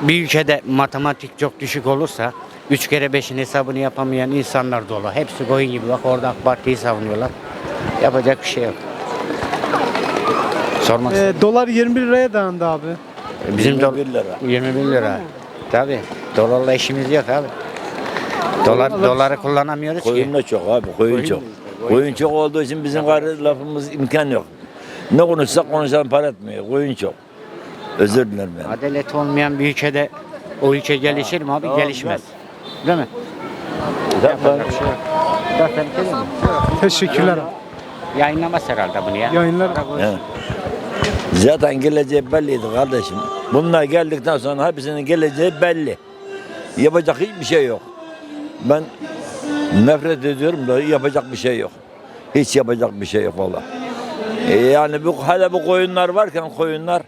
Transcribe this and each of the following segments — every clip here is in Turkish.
bir ülkede matematik çok düşük olursa üç kere beşin hesabını yapamayan insanlar dolu. Hepsi koyun gibi bak orada AK Parti'yi savunuyorlar. Yapacak bir şey yok. Sormak Ee, dolar 21 liraya dayandı abi. Bizim 21 do- lira. 21 lira. Tabi. Dolarla işimiz yok abi. Dolar doları kullanamıyoruz Koyun ki. da çok abi, koyun, Koyun çok. Koyun çok olduğu için bizim karı lafımız imkan yok. Ne konuşsak konuşalım para etmiyor. Koyun çok. Özür dilerim ben. Adalet olmayan bir ülkede o ülke gelişir mi abi? tamam, Gelişmez. Değil mi? Ben- Yapacak bir şey yok. Mi? Teşekkürler. Yayınlamaz herhalde bunu ya. Yayınlar. Zaten geleceği belliydi kardeşim. Bunlar geldikten sonra hepsinin geleceği belli. Yapacak hiçbir şey yok. Ben nefret ediyorum da yapacak bir şey yok. Hiç yapacak bir şey yok valla. E yani bu hala bu koyunlar varken koyunlar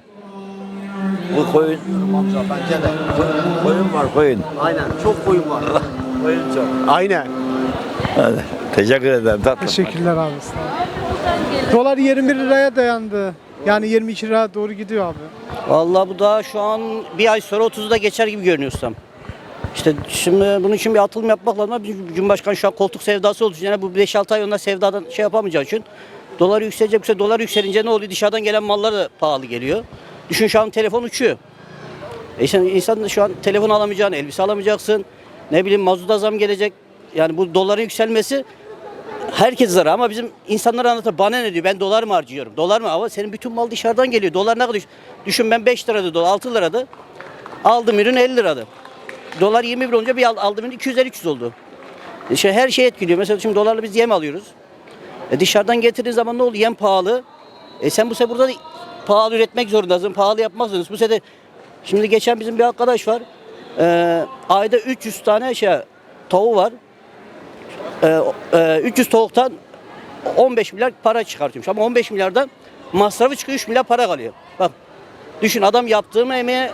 bu koyun koyun var koyun. Aynen çok koyun var. Koyun çok. Aynen. Hadi. Teşekkür ederim tatlım. Teşekkürler abi. sağ ol. Dolar 21 liraya dayandı. Yani 22 liraya doğru gidiyor abi. Vallahi bu daha şu an bir ay sonra 30'u da geçer gibi görünüyor ustam. İşte şimdi bunun için bir atılım yapmak lazım. ama Bizim Cumhurbaşkanı şu an koltuk sevdası olduğu için yani bu 5-6 ay onlar sevdadan şey yapamayacağı için dolar yükselecek. Yoksa dolar yükselince ne oluyor? Dışarıdan gelen mallar da pahalı geliyor. Düşün şu an telefon uçuyor. E sen, insan şu an telefon alamayacaksın, elbise alamayacaksın. Ne bileyim mazuta zam gelecek. Yani bu doların yükselmesi herkes zarar. Ama bizim insanlara anlatır bana ne? diyor. Ben dolar mı harcıyorum? Dolar mı? Ama senin bütün mal dışarıdan geliyor. Dolar ne kadar düş- düşün ben 5 liradı dolar 6 liradı aldım ürün 50 liradı dolar 21 olunca bir al- aldığım ürün 250-300 oldu. İşte her şey etkiliyor. Mesela şimdi dolarla biz yem alıyoruz. E dışarıdan getirdiğin zaman ne oldu? Yem pahalı. E sen bu sefer burada da pahalı üretmek zorundasın pahalı yapmak zorundasın bu sefer şimdi geçen bizim bir arkadaş var e, ayda 300 tane şey tavuğu var e, e, 300 tavuktan 15 milyar para çıkartıyormuş. Ama 15 milyardan masrafı çıkıyor 3 milyar para kalıyor. Bak düşün adam yaptığım emeğe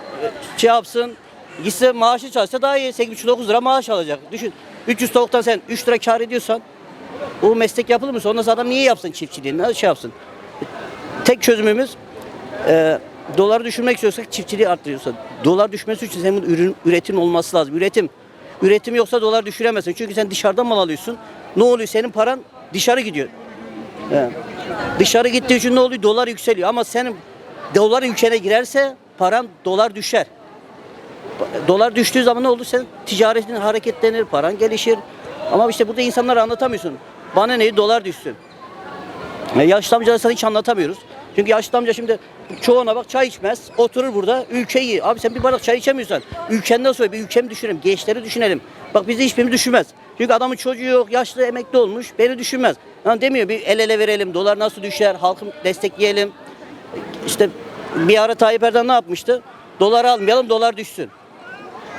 şey yapsın gitse maaşı çalışsa daha iyi 8,5-9 lira maaş alacak. Düşün 300 tavuktan sen 3 lira kar ediyorsan bu meslek yapılır mı? Ondan sonra adam niye yapsın çiftçiliğini? Nasıl şey yapsın? Tek çözümümüz e, doları düşürmek istiyorsak çiftçiliği arttırıyorsa. Dolar düşmesi için senin ürün üretim olması lazım. Üretim. Üretim yoksa dolar düşüremezsin. Çünkü sen dışarıdan mal alıyorsun. Ne oluyor? Senin paran dışarı gidiyor. He. Dışarı gittiği için ne oluyor? Dolar yükseliyor. Ama senin dolar ülkene girerse paran dolar düşer. Dolar düştüğü zaman ne olur? Sen ticaretin hareketlenir, paran gelişir. Ama işte burada insanlara anlatamıyorsun. Bana ne? Dolar düşsün. E, yaşlı amcalara hiç anlatamıyoruz. Çünkü yaşlı amca şimdi çoğuna bak çay içmez. Oturur burada ülkeyi. Abi sen bir bardak çay içemiyorsan ülken nasıl öyle? Bir ülkemi düşünelim. Gençleri düşünelim. Bak bizi hiçbirimiz düşünmez. Çünkü adamın çocuğu yok, yaşlı emekli olmuş. Beni düşünmez. Yani demiyor bir el ele verelim. Dolar nasıl düşer? Halkı destekleyelim. İşte bir ara Tayyip Erdoğan ne yapmıştı? Doları almayalım, dolar düşsün.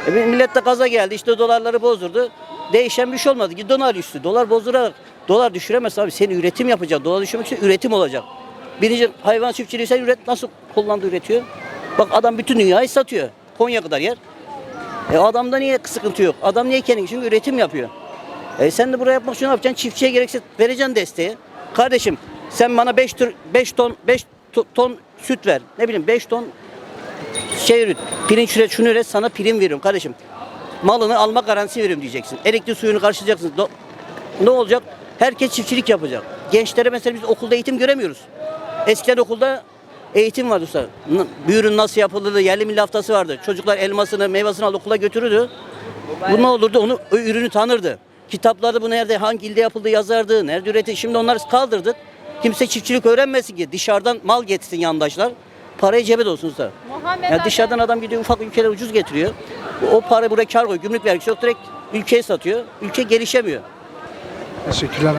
E millet de gaza geldi işte dolarları bozdurdu. Değişen bir şey olmadı. Dolar düştü. Dolar bozdurarak dolar düşüremez abi. Senin üretim yapacak. Dolar düşürmek için üretim olacak. Birinci hayvan çiftçiliği sen üret nasıl kullandı üretiyor? Bak adam bütün dünyayı satıyor. Konya kadar yer. E adamda niye sıkıntı yok? Adam niye kendi çünkü üretim yapıyor. E sen de buraya yapmak için ne yapacaksın? Çiftçiye gerekse vereceksin desteği. Kardeşim sen bana 5 tür 5 ton 5 ton süt ver. Ne bileyim 5 ton şey üret, pirinç üret, şunu üret sana prim veriyorum kardeşim. Malını alma garantisi veriyorum diyeceksin. Elektrik suyunu karşılayacaksın. Ne olacak? Herkes çiftçilik yapacak. Gençlere mesela biz okulda eğitim göremiyoruz. Eskiden okulda eğitim vardı usta. Bir ürün nasıl yapılırdı, yerli milli haftası vardı. Çocuklar elmasını, meyvasını alıp okula götürürdü. Bu ne olurdu? Onu o ürünü tanırdı. Kitaplarda bu nerede, hangi ilde yapıldığı yazardı, nerede üretildi. Şimdi onları kaldırdık. Kimse çiftçilik öğrenmesin ki. Dışarıdan mal getirsin yandaşlar. Parayı cebe dolsun usta. Muhammed Yani Ali. dışarıdan adam gidiyor ufak ülkeler ucuz getiriyor. O para buraya kar koyuyor. Gümrük vergisi yok direkt ülkeye satıyor. Ülke gelişemiyor. Teşekkürler.